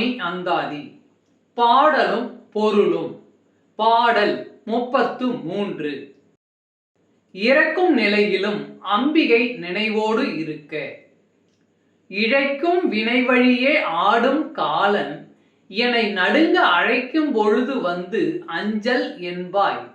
சிவகாமி அந்தாதி. பாடலும் பொருளும். பாடல் முப்பத்து மூன்று இறக்கும் நிலையிலும் அம்பிகை நினைவோடு இருக்க. இழைக்கும் வினைவழியே ஆடும் காலன். என்னை நடுங்க அழைக்கும் பொழுது வந்து அஞ்சல் என்பாய்.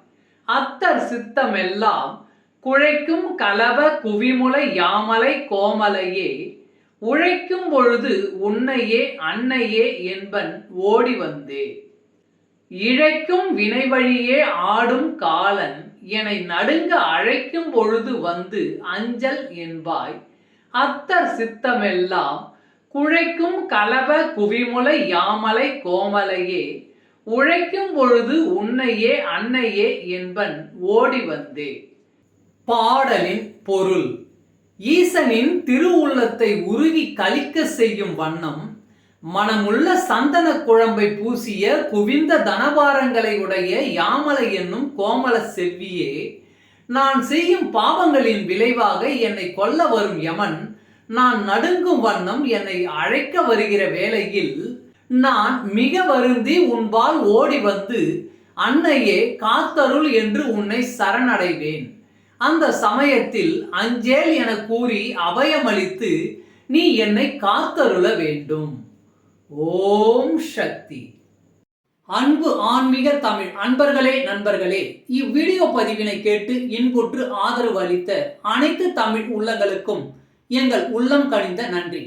அத்தர் சித்தமெல்லாம் குழைக்கும் கலப குவிமுலை யாமலை கோமலையே. உழைக்கும் பொழுது உன்னையே அன்னையே என்பன் ஓடி வந்தே. இழைக்கும் வினைவழியே ஆடும் காலன் என்னை நடுங்க அழைக்கும் பொழுது வந்து அஞ்சல் என்பாய். அத்தர் சித்தமெல்லாம் குழைக்கும் கலவ குவிமுலை யாமலை கோமலையே. உழைக்கும் பொழுது உன்னையே அன்னையே என்பன் ஓடி வந்தே. பாடலின் பொருள். ஈசனின் திருவுள்ளத்தை உருவி கழிக்க செய்யும் வண்ணம் மனமுள்ள சந்தன குழம்பை பூசிய குவிந்த தனபாரங்களை உடைய யாமலை என்னும் கோமல செவ்வியே நான் செய்யும் பாவங்களின் விளைவாக என்னை கொல்ல வரும் யமன் நான் நடுங்கும் வண்ணம் என்னை அழைக்க வருகிற வேளையில் நான் மிக வருந்தி உன்பால் ஓடி வந்து அன்னையே காத்தருள் என்று உன்னை சரணடைவேன். அந்த சமயத்தில் அஞ்சேல் என கூறி அபயமளித்து நீ என்னை காத்தருள வேண்டும். ஓம் சக்தி. அன்பு ஆன்மீக தமிழ் அன்பர்களே நண்பர்களே இவ்வீடியோ பதிவினை கேட்டு இன்புற்று ஆதரவு அளித்த அனைத்து தமிழ் உள்ளங்களுக்கும் எங்கள் உள்ளம் கனிந்த நன்றி.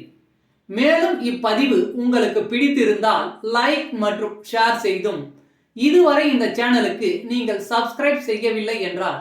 மேலும் இப்பதிவு உங்களுக்கு பிடித்திருந்தால் லைக் மற்றும் ஷேர் செய்தும் இதுவரை இந்த சேனலுக்கு நீங்கள் சப்ஸ்கிரைப் செய்யவில்லை என்றால்